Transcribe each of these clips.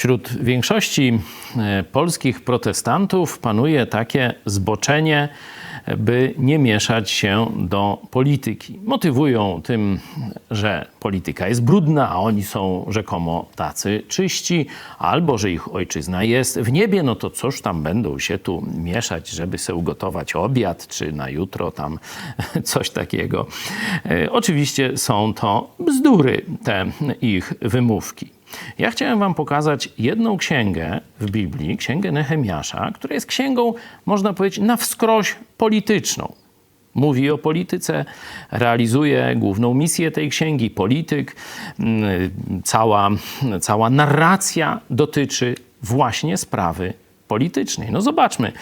Wśród większości e, polskich protestantów panuje takie zboczenie, by nie mieszać się do polityki. Motywują tym, że polityka jest brudna, a oni są rzekomo tacy czyści, albo że ich ojczyzna jest w niebie, no to cóż tam będą się tu mieszać, żeby sobie ugotować obiad, czy na jutro tam coś takiego. E, Oczywiście są to bzdury, te ich wymówki. Ja chciałem Wam pokazać jedną księgę w Biblii, księgę Nehemiasza, która jest księgą, można powiedzieć, na wskroś polityczną. Mówi o polityce, realizuje główną misję tej księgi polityk. Mm, Cała, cała narracja dotyczy właśnie sprawy politycznej. No zobaczmy.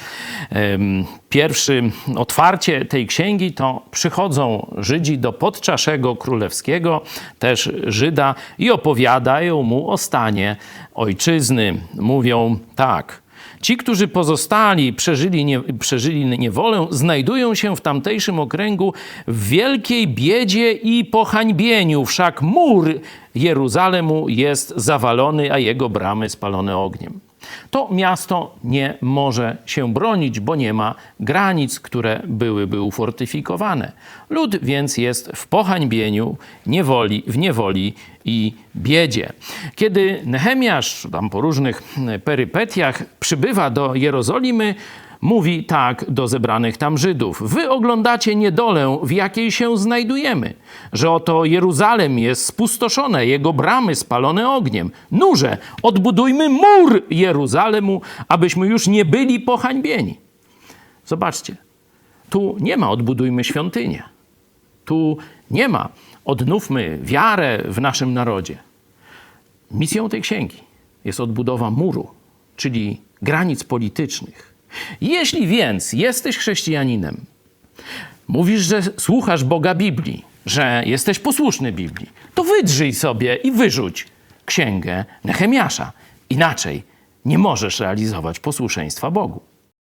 Pierwszy otwarcie tej księgi to przychodzą Żydzi do podczaszego królewskiego, też Żyda, i opowiadają mu o stanie ojczyzny. Mówią tak. Ci, którzy pozostali, przeżyli, nie, przeżyli niewolę, znajdują się w tamtejszym okręgu w wielkiej biedzie i pohańbieniu. Wszak mur Jeruzalemu jest zawalony, a jego bramy spalone ogniem. To miasto nie może się bronić, bo nie ma granic, które byłyby ufortyfikowane. Lud więc jest w pohańbieniu, niewoli, w niewoli i biedzie. Kiedy Nehemiasz tam po różnych perypetiach przybywa do Jerozolimy, mówi tak do zebranych tam Żydów: Wy oglądacie niedolę, w jakiej się znajdujemy, że oto Jeruzalem jest spustoszone, jego bramy spalone ogniem. Nurze, odbudujmy mur Jeruzalemu, abyśmy już nie byli pohańbieni. Zobaczcie, tu nie ma odbudujmy świątynię. Tu nie ma odnówmy wiarę w naszym narodzie. Misją tej księgi jest odbudowa muru, czyli granic politycznych. Jeśli więc jesteś chrześcijaninem, mówisz, że słuchasz Boga Biblii, że jesteś posłuszny Biblii, to wydrzyj sobie i wyrzuć księgę Nehemiasza. Inaczej nie możesz realizować posłuszeństwa Bogu.